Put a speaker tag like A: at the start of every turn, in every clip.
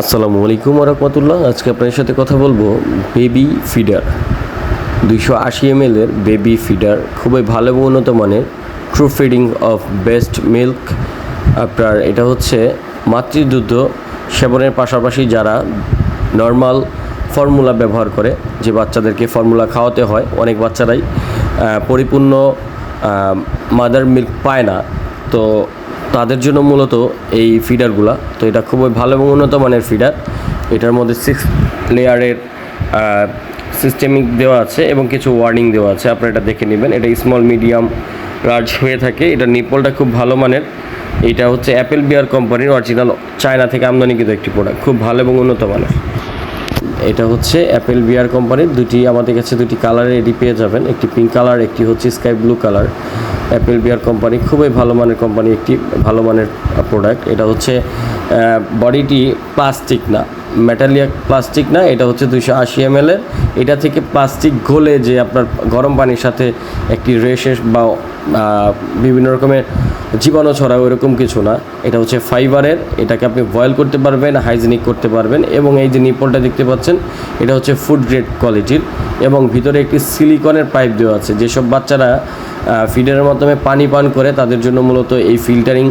A: আসসালামু আলাইকুম রহমতুল্লাহ। আজকে আপনার সাথে কথা বলব বেবি ফিডার। দুইশো আশি এম এর বেবি ফিডার, খুবই ভালো এবং উন্নত মানের true feeding of best milk আপনার এটা হচ্ছে মাতৃদুগ্ধ সেবনের পাশাপাশি যারা নর্মাল ফর্মুলা ব্যবহার করে, যে বাচ্চাদেরকে ফর্মুলা খাওয়াতে হয়, অনেক বাচ্চারাই পরিপূর্ণ মাদার মিল্ক পায় না। তো তাদের জন্য মূলত এই ফিডারগুলা তো এটা খুবই ভালো এবং উন্নত মানের ফিডার এটার মধ্যে সিক্স লেয়ারের সিস্টেমিক দেওয়া আছে এবং কিছু ওয়ার্নিং দেওয়া আছে। আপনারা এটা দেখে নেবেন। এটা স্মল মিডিয়াম লার্জ হয়ে থাকে। এটা নিপলটা খুব ভালো মানের। এটা হচ্ছে অ্যাপেল বিয়ার কোম্পানির অরিজিনাল চায়না থেকে আমদানিকৃত একটি প্রোডাক্ট খুব ভালো এবং উন্নত মানের। এটা হচ্ছে অ্যাপেল বিয়ার কোম্পানির দুটি আমাদের কাছে দুটি কালারে এটি পেয়ে যাবেন। একটি পিঙ্ক কালার একটি হচ্ছে sky blue colour Apple Bear company খুবই ভালো মানের কোম্পানি একটি ভালো মানের প্রোডাক্ট এটা হচ্ছে বডিটি প্লাস্টিক না। মেটালিয়াক প্লাস্টিক না, এটা হচ্ছে দুইশো আশি এম এর। এটা থেকে প্লাস্টিক গলে যে আপনার গরম পানির সাথে একটি রেশেস বা বিভিন্ন রকমের জীবাণু ছড়ায় ওরকম কিছু না। এটা হচ্ছে ফাইবারের এটাকে আপনি বয়েল করতে পারবেন হাইজিনিক করতে পারবেন এবং এই যে নিপলটা দেখতে পাচ্ছেন, এটা হচ্ছে ফুড গ্রেড কোয়ালিটির এবং ভিতরে একটি সিলিকনের পাইপ দেওয়া আছে। যেসব বাচ্চারা ফিডারের মাধ্যমে পানি পান করে, তাদের জন্য মূলত এই ফিল্টারিং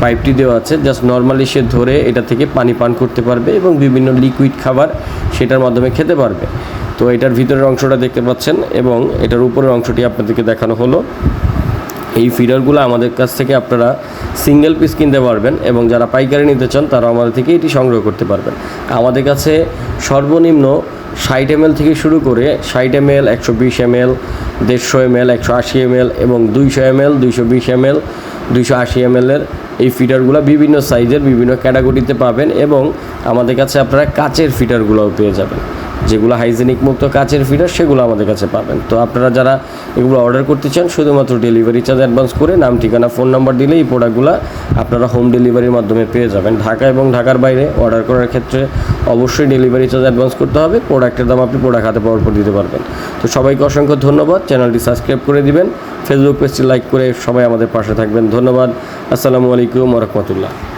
A: পাইপটি দেওয়া আছে। জাস্ট নর্মালি সে ধরে এটা থেকে পানি পান করতে পারবে এবং বিভিন্ন লিকুইড খাবার সেটার মাধ্যমে খেতে পারবে। তো এটার ভিতরের অংশটা দেখতে পাচ্ছেন এবং এটার উপরের অংশটি আপনাদেরকে দেখানো হলো। এই ফিডারগুলো আমাদের কাছ থেকে আপনারা সিঙ্গেল পিস কিনতে পারবেন এবং যারা পাইকারি নিতে চান, তারা আমাদের থেকে এটি সংগ্রহ করতে পারবেন। আমাদের কাছে সর্বনিম্ন ষাট এম থেকে শুরু করে ষাট এম এল একশো বিশ এম এল দেড়শো এম এল একশো আশি এম এল এবং দুইশো এম এল দুইশো বিশ এম এল দুইশো আশি এম এর এই ফিটারগুলো বিভিন্ন সাইজের বিভিন্ন ক্যাটাগরিতে পাবেন এবং আমাদের কাছে আপনারা কাচের ফিটারগুলোও পেয়ে যাবেন। যেগুলো হাইজেনিক মুক্ত কাচের ফিডার সেগুলো আমাদের কাছে পাবেন। তো আপনারা যারা এগুলো অর্ডার করতে চান, শুধুমাত্র ডেলিভারি চার্জ অ্যাডভান্স করে নাম, ঠিকানা ফোন নাম্বার দিলে এই প্রোডাক্টগুলো আপনারা হোম ডেলিভারির মাধ্যমে পেয়ে যাবেন। ঢাকা এবং ঢাকার বাইরে অর্ডার করার ক্ষেত্রে অবশ্যই ডেলিভারি চার্জ অ্যাডভান্স করতে হবে। প্রোডাক্টের দাম আপনি প্রোডাক্ট হাতে পাওয়ার পর দিতে পারবেন। তো সবাইকে অসংখ্য ধন্যবাদ। চ্যানেলটি সাবস্ক্রাইব করে দিবেন। ফেসবুক পেজটি লাইক করে সবাই আমাদের পাশে থাকবেন। ধন্যবাদ। আসসালামু আলাইকুম রহমতুল্লাহ।